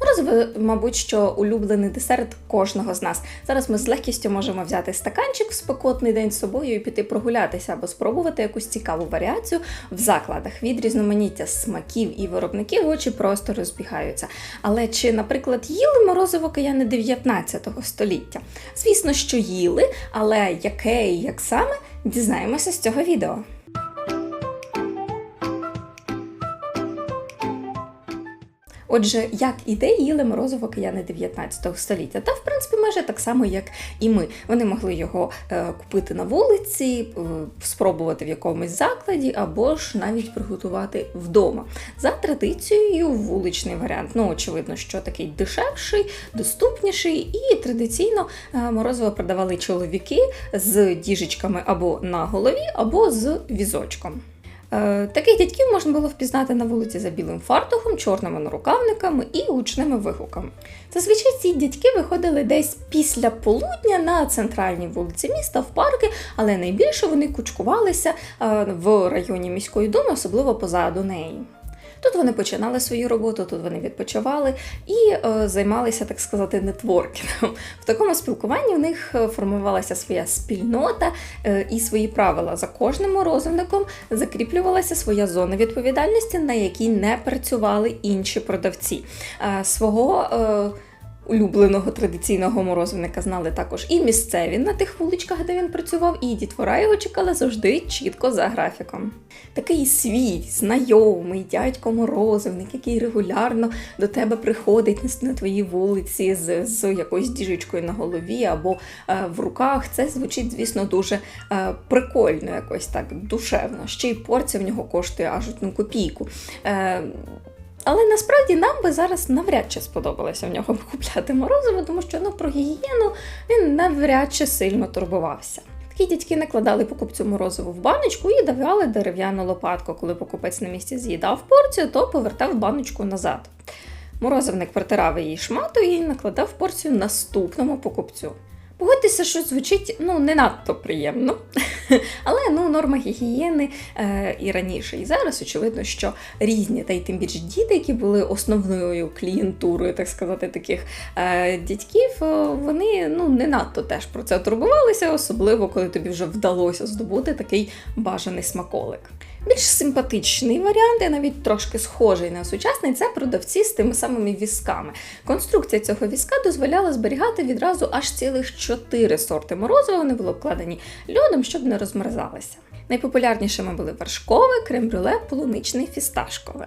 Морозиво, мабуть, що улюблений десерт кожного з нас. Зараз ми з легкістю можемо взяти стаканчик в спекотний день з собою і піти прогулятися або спробувати якусь цікаву варіацію в закладах. Від різноманіття смаків і виробників очі просто розбігаються. Але чи, наприклад, їли морозиво кияни 19 століття? Звісно, що їли, але яке і як саме дізнаємося з цього відео. Отже, як і де їли морозиво кияни 19 століття, та в принципі майже так само, як і ми. Вони могли його е, купити на вулиці, е, спробувати в якомусь закладі, або ж навіть приготувати вдома. За традицією, вуличний варіант. Ну, очевидно, що такий дешевший, доступніший, і традиційно е, морозиво продавали чоловіки з діжечками або на голові, або з візочком. Е, Таких дядьків можна було впізнати на вулиці за білим фартухом, чорними нарукавниками і гучними вигуками. Зазвичай ці дядьки виходили десь після полудня на центральній вулиці міста, в парки, але найбільше вони кучкувалися е, в районі міської думи, особливо позаду неї. Тут вони починали свою роботу, тут вони відпочивали і е, займалися, так сказати, нетворкінгом. В такому спілкуванні в них е, формувалася своя спільнота е, і свої правила. За кожним морозивником закріплювалася своя зона відповідальності, на якій не працювали інші продавці. Е, свого е, улюбленого традиційного морозивника знали також і місцеві на тих вуличках, де він працював, і дітвора його чекала завжди чітко за графіком. Такий свій, знайомий дядько морозивник, який регулярно до тебе приходить на твоїй вулиці з, з якоюсь діжечкою на голові або е, в руках. Це звучить, звісно, дуже е, прикольно, якось так душевно. Ще й порція в нього коштує аж одну копійку. Е, але насправді нам би зараз навряд чи сподобалося в нього купляти морозиво, тому що ну, про гігієну він навряд чи сильно турбувався. Такі дядьки накладали покупцю морозиво в баночку і давали дерев'яну лопатку. Коли покупець на місці з'їдав порцію, то повертав баночку назад. Морозивник протирав її шматою і накладав порцію наступному покупцю. Погодьтеся, що звучить ну не надто приємно, але ну норма гігієни е, і раніше, і зараз очевидно, що різні, та й тим більше діти, які були основною клієнтурою, так сказати, таких е, дядьків, е, вони ну не надто теж про це турбувалися, особливо коли тобі вже вдалося здобути такий бажаний смаколик. Більш симпатичний варіант, і навіть трошки схожий на сучасний, це продавці з тими самими візками. Конструкція цього візка дозволяла зберігати відразу аж цілих чотири сорти морозива. Вони були обкладені льодом, щоб не розмерзалися. Найпопулярнішими були вершкове, крем-брюле, полуничне фісташкове.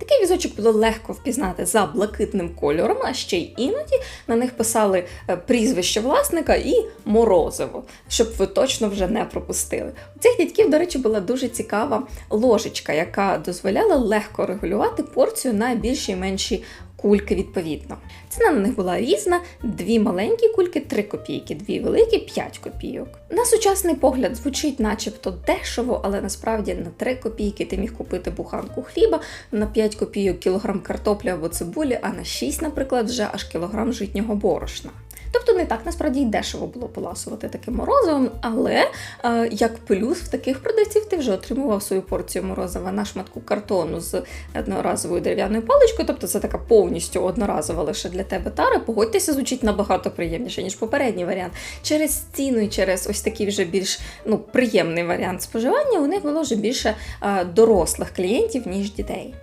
Такий візочок було легко впізнати за блакитним кольором, а ще й іноді на них писали е, прізвище власника і морозиво, щоб ви точно вже не пропустили. У цих дядьків, до речі, була дуже цікава ложечка, яка дозволяла легко регулювати порцію на більші і менші кульки відповідно. Ціна на них була різна: дві маленькі кульки 3 копійки, дві великі 5 копійок. На сучасний погляд звучить начебто дешево, але насправді на 3 копійки ти міг купити буханку хліба, на 5 копійок кілограм картоплі або цибулі, а на 6, наприклад, вже аж кілограм житнього борошна. Тобто не так насправді й дешево було поласувати таким морозивом, але е, як плюс в таких продавців ти вже отримував свою порцію морозива на шматку картону з одноразовою дерев'яною паличкою, тобто це така повністю одноразова лише для тебе тара. Погодьтеся, звучить набагато приємніше, ніж попередній варіант. Через ціну і через ось такий вже більш ну, приємний варіант споживання у них було вже більше е, дорослих клієнтів, ніж дітей.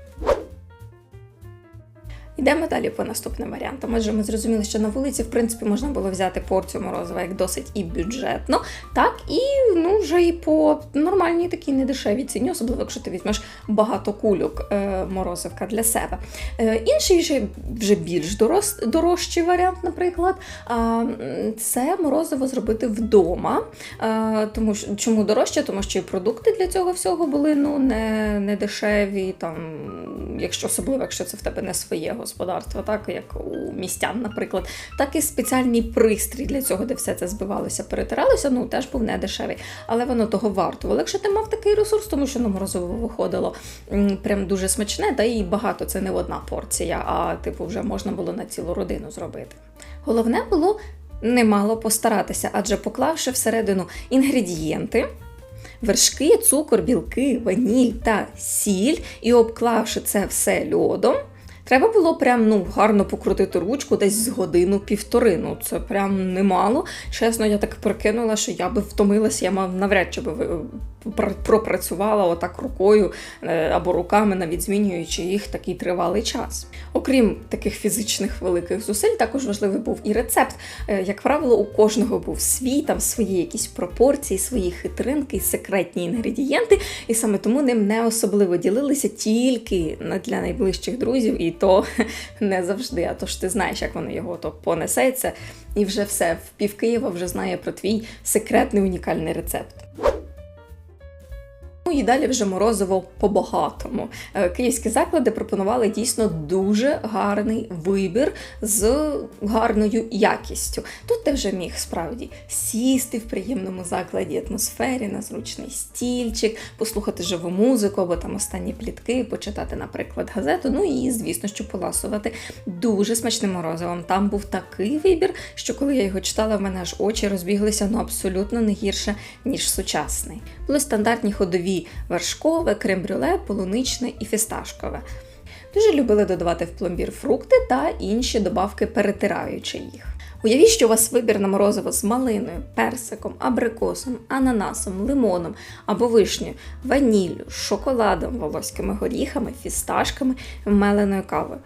Йдемо далі по наступним варіантам. Отже, ми зрозуміли, що на вулиці, в принципі, можна було взяти порцію морозива як досить і бюджетно, так і ну вже і по нормальній такій недешевій ціні, особливо якщо ти візьмеш багато кульок е, морозивка для себе. Е, інший вже, вже більш дорос, дорожчий варіант, наприклад, е, це морозиво зробити вдома. Е, тому що чому дорожче? Тому що і продукти для цього всього були ну не, не дешеві, там, якщо особливо, якщо це в тебе не своє господарства, так як у містян, наприклад, так і спеціальний пристрій для цього, де все це збивалося, перетиралося, ну теж був не дешевий. Але воно того вартувало. Якщо ти мав такий ресурс, тому що морозиво виходило прям дуже смачне, та і багато це не одна порція, а типу вже можна було на цілу родину зробити. Головне було немало постаратися, адже поклавши всередину інгредієнти. Вершки, цукор, білки, ваніль та сіль, і обклавши це все льодом, Треба було прям ну гарно покрутити ручку десь з годину півтори. Ну це прям немало. Чесно, я так прикинула, що я би втомилася, я мав навряд чи би пропрацювала отак рукою е, або руками, навіть змінюючи їх такий тривалий час. Окрім таких фізичних великих зусиль, також важливий був і рецепт. Е, Як правило, у кожного був свій, там свої якісь пропорції, свої хитринки, секретні інгредієнти, і саме тому ним не особливо ділилися тільки для найближчих друзів, і то не завжди. А то ж ти знаєш, як воно його то понесеться, і вже все в пів Києва вже знає про твій секретний унікальний рецепт. Ну і далі вже морозиво по-багатому. Е, Київські заклади пропонували дійсно дуже гарний вибір з гарною якістю. Тут ти вже міг справді сісти в приємному закладі атмосфері на зручний стільчик, послухати живу музику або там останні плітки, почитати, наприклад, газету. Ну і звісно, що поласувати дуже смачним морозивом. Там був такий вибір, що коли я його читала, в мене аж очі розбіглися ну абсолютно не гірше, ніж сучасний. Були стандартні ходові вершкове, крем-брюле, полуничне і фісташкове. Дуже любили додавати в пломбір фрукти та інші добавки, перетираючи їх. Уявіть, що у вас вибір на морозиво з малиною, персиком, абрикосом, ананасом, лимоном або вишнею, ваніллю, шоколадом, волоськими горіхами, фісташками, меленою кавою.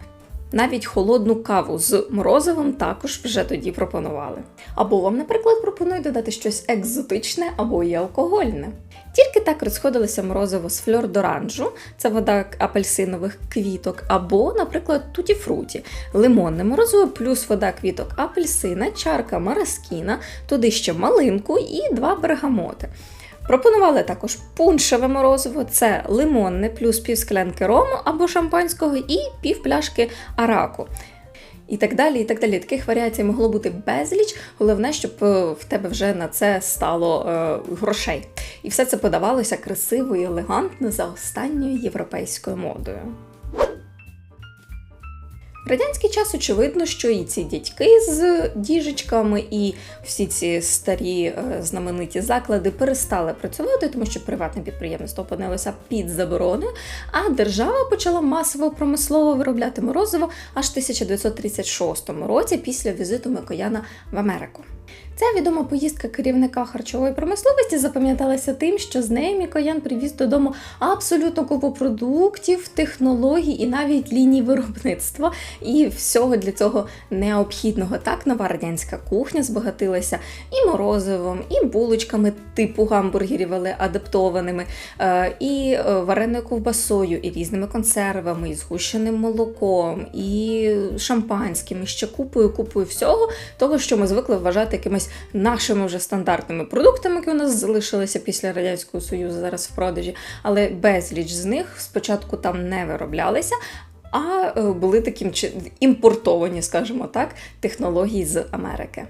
Навіть холодну каву з морозивом також вже тоді пропонували. Або вам, наприклад, пропонують додати щось екзотичне або і алкогольне. Тільки так розходилося морозиво з фльор доранжу, це вода апельсинових квіток, або, наприклад, туті-фруті, лимонне морозиво плюс вода квіток апельсина, чарка мараскіна, туди ще малинку і два бергамоти. Пропонували також пуншеве морозиво, це лимонне плюс пів склянки рому або шампанського і пів пляшки араку. І так далі, і так далі. Таких варіацій могло бути безліч. Головне, щоб е, в тебе вже на це стало е, грошей. І все це подавалося красиво і елегантно за останньою європейською модою. В радянський час очевидно, що і ці дядьки з діжечками, і всі ці старі е, знамениті заклади перестали працювати, тому що приватне підприємство опинилося під заборони, а держава почала масово промислово виробляти морозиво аж в 1936 році після візиту Микояна в Америку. Ця відома поїздка керівника харчової промисловості запам'яталася тим, що з нею Мікоян привіз додому абсолютно купу продуктів, технологій і навіть ліній виробництва і всього для цього необхідного. Так нова радянська кухня збагатилася і морозивом, і булочками типу гамбургерів, але адаптованими, е, і е, вареною ковбасою, і різними консервами, і згущеним молоком, і шампанським, і ще купою, купою всього, того, що ми звикли вважати якимись нашими вже стандартними продуктами, які у нас залишилися після Радянського Союзу зараз в продажі, але безліч з них спочатку там не вироблялися. А е, були таким імпортовані, скажімо так, технології з Америки.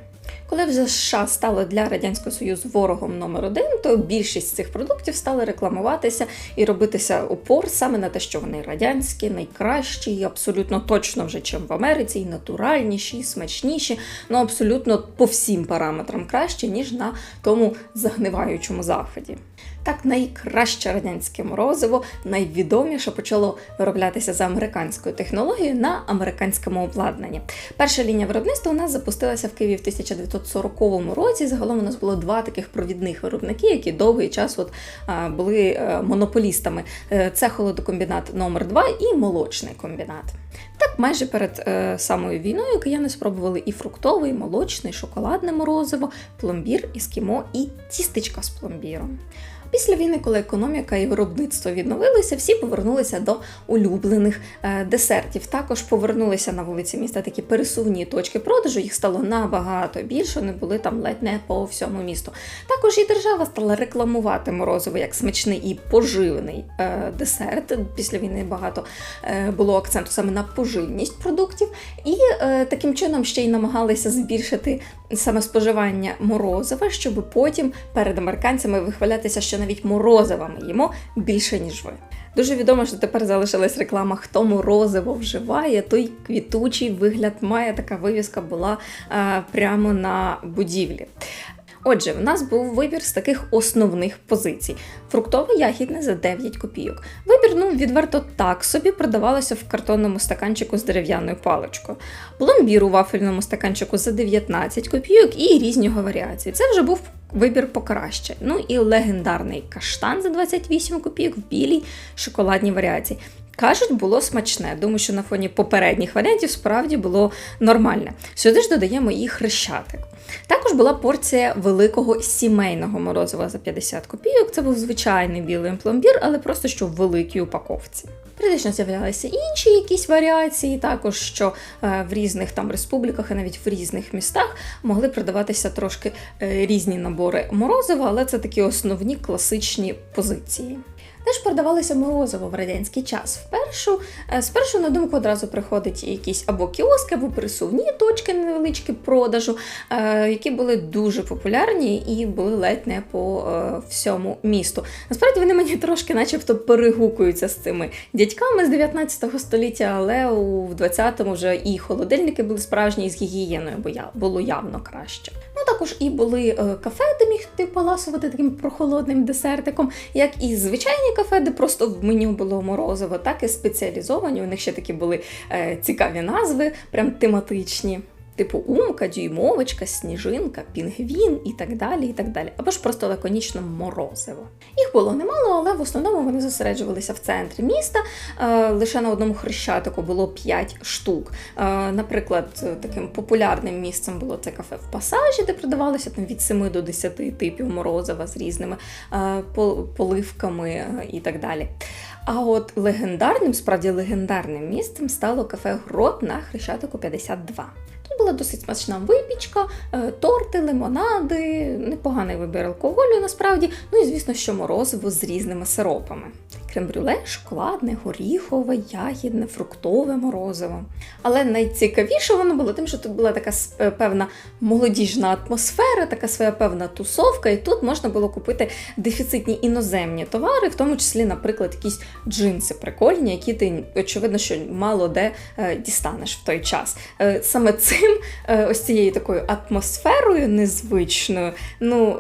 Коли вже США стали для Радянського Союзу ворогом номер один, то більшість цих продуктів стали рекламуватися і робитися упор саме на те, що вони радянські, найкращі, і абсолютно точно вже чим в Америці, і натуральніші, і смачніші, ну абсолютно по всім параметрам краще, ніж на тому загниваючому заході. Так, найкраще радянське морозиво, найвідоміше почало вироблятися за американською технологією на американському обладнанні. Перша лінія виробництва у нас запустилася в Києві в 1940 році. Загалом у нас було два таких провідних виробники, які довгий час от, а, були е, монополістами. Е, Це холодокомбінат номер 2 і молочний комбінат. Так, майже перед е, самою війною кияни спробували і фруктовий, і молочний, і шоколадне морозиво, пломбір, іскімо і тістечка з пломбіром. Після війни, коли економіка і виробництво відновилися, всі повернулися до улюблених е, десертів. Також повернулися на вулиці міста такі пересувні точки продажу. Їх стало набагато більше. Вони були там ледь не по всьому місту. Також і держава стала рекламувати морозиво як смачний і поживний е, десерт. Після війни багато е, було акценту саме на поживність продуктів, і таким чином ще й намагалися збільшити саме споживання морозива, щоб потім перед американцями вихвалятися, що навіть морозива ми їмо більше ніж ви. Дуже відомо, що тепер залишилась реклама, хто морозиво вживає, той квітучий вигляд має. Така вивіска була е, прямо на будівлі. Отже, в нас був вибір з таких основних позицій: фруктове ягідне за 9 копійок. Вибір, ну відверто так собі продавалося в картонному стаканчику з дерев'яною паличкою. Пломбір у вафельному стаканчику за 19 копійок і різні варіації. Це вже був вибір покраще. Ну і легендарний каштан за 28 копійок в білій шоколадній варіації. Кажуть, було смачне. Думаю, що на фоні попередніх варіантів справді було нормальне. Сюди ж додаємо і хрещатик. Також була порція великого сімейного морозива за 50 копійок. Це був звичайний білий пломбір, але просто що в великій упаковці. Періодично з'являлися інші якісь варіації, також що е, в різних там республіках і навіть в різних містах могли продаватися трошки е, різні набори морозива, але це такі основні класичні позиції. Теж продавалося морозиво в радянський час. Впершу, е, спершу на думку одразу приходять якісь або кіоски, або присувні точки невеличкі продажу, е, які були дуже популярні і були ледь не по е, всьому місту. Насправді вони мені трошки, начебто, перегукуються з цими дядьками з 19 століття, але у 20-му вже і холодильники були справжні з гігієною, бо було явно краще. Ну також і були кафе, де міг ти поласувати таким прохолодним десертиком, як і звичайні кафе, де просто в меню було морозиво, так і спеціалізовані. У них ще такі були е, цікаві назви, прям тематичні. Типу умка, дюймовочка, сніжинка, пінгвін і так далі. і так далі. Або ж просто лаконічно морозиво. Їх було немало, але в основному вони зосереджувалися в центрі міста. Е, лише на одному хрещатику було 5 штук. Е, наприклад, таким популярним місцем було це кафе в пасажі, де продавалося там від 7 до 10 типів морозива з різними е, поливками і так далі. А от легендарним, справді легендарним місцем стало кафе Грот на Хрещатику 52. Тут була досить смачна випічка, е, торти, лимонади, непоганий вибір алкоголю насправді. Ну і звісно, що морозиво з різними сиропами. Крем-брюле, шоколадне, горіхове, ягідне, фруктове морозиво. Але найцікавіше воно було тим, що тут була така е, певна молодіжна атмосфера, така своя певна тусовка, і тут можна було купити дефіцитні іноземні товари, в тому числі, наприклад, якісь джинси прикольні, які ти очевидно, що мало де е, дістанеш в той час. Е, саме цим, ось цією такою атмосферою незвичною, ну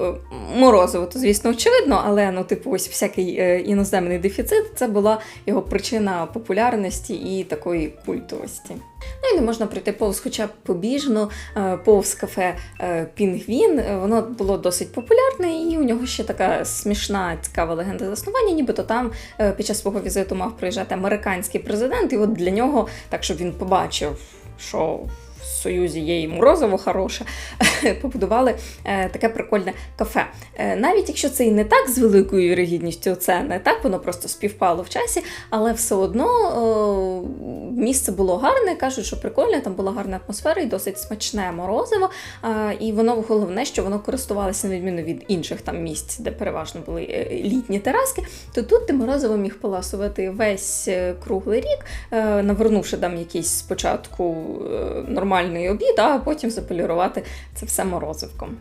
морозиво, то звісно, очевидно, але ну, типу, ось всякий іноземний дефіцит це була його причина популярності і такої культовості. Ну і не можна пройти повз, хоча б побіжно, е, повз кафе е, Пінгвін. Е, Воно було досить популярне, і у нього ще така смішна, цікава легенда заснування. Нібито там під час свого візиту мав приїжджати американський президент, і от для нього, так щоб він побачив, що. Союзі є і морозиво хороше, побудували е, таке прикольне кафе. Е, навіть якщо це і не так з великою вірогідністю, це не так, воно просто співпало в часі, але все одно е, місце було гарне, кажуть, що прикольне, там була гарна атмосфера і досить смачне морозиво. І воно головне, що воно користувалося на відміну від інших там місць, де переважно були е, літні тераски, то тут ти морозиво міг поласувати весь круглий рік, навернувши там якийсь спочатку е, нормальний обід, а потім заполірувати це все морозивком.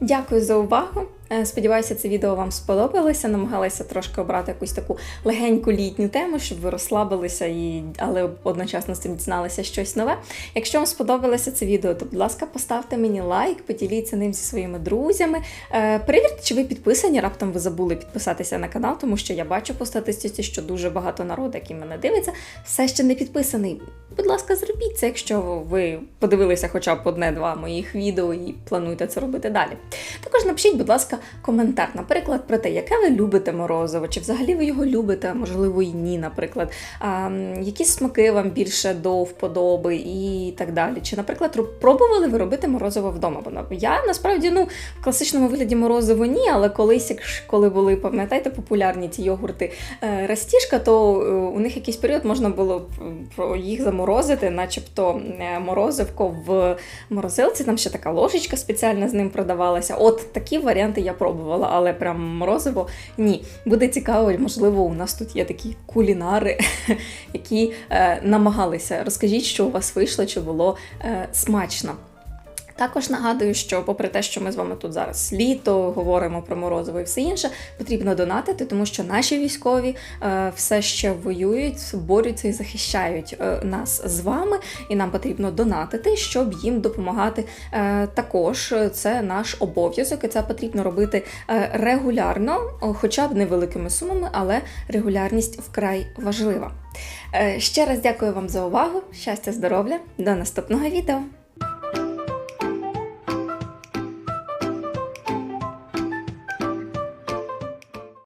Дякую за увагу. Е, Сподіваюся, це відео вам сподобалося. Намагалася трошки обрати якусь таку легеньку літню тему, щоб ви розслабилися і але одночасно з цим дізналися щось нове. Якщо вам сподобалося це відео, то будь ласка, поставте мені лайк, поділіться ним зі своїми друзями. Е, Перевірте, чи ви підписані. Раптом ви забули підписатися на канал, тому що я бачу по статистиці, що дуже багато народу, який мене дивиться, все ще не підписаний. Будь ласка, зробіть це, якщо ви подивилися хоча б одне-два моїх відео і плануєте це робити далі. Також напишіть, будь ласка, коментар, наприклад, про те, яке ви любите морозиво, чи взагалі ви його любите, можливо і ні, наприклад. А, які смаки вам більше до вподоби і так далі. Чи, наприклад, пробували ви робити морозиво вдома? Бо я насправді ну, в класичному вигляді морозиво ні, але колись, коли були, пам'ятаєте, популярні ті йогурти е, Растішка, то е, у них якийсь період можна було про їх заморозити, начебто е, морозивко в морозилці. Там ще така ложечка спеціальна з ним продавалася. От такі варіанти я пробувала, але прям морозиво ні. Буде цікаво, можливо, у нас тут є такі кулінари, які е, намагалися. Розкажіть, що у вас вийшло, чи було е, смачно. Також нагадую, що попри те, що ми з вами тут зараз літо говоримо про морозиво і все інше, потрібно донатити, тому що наші військові е, все ще воюють, борються і захищають е, нас з вами, і нам потрібно донатити, щоб їм допомагати. Е, також це наш обов'язок, і це потрібно робити регулярно, хоча б невеликими сумами, але регулярність вкрай важлива. Ще раз дякую вам за увагу. Щастя, здоров'я, до наступного відео!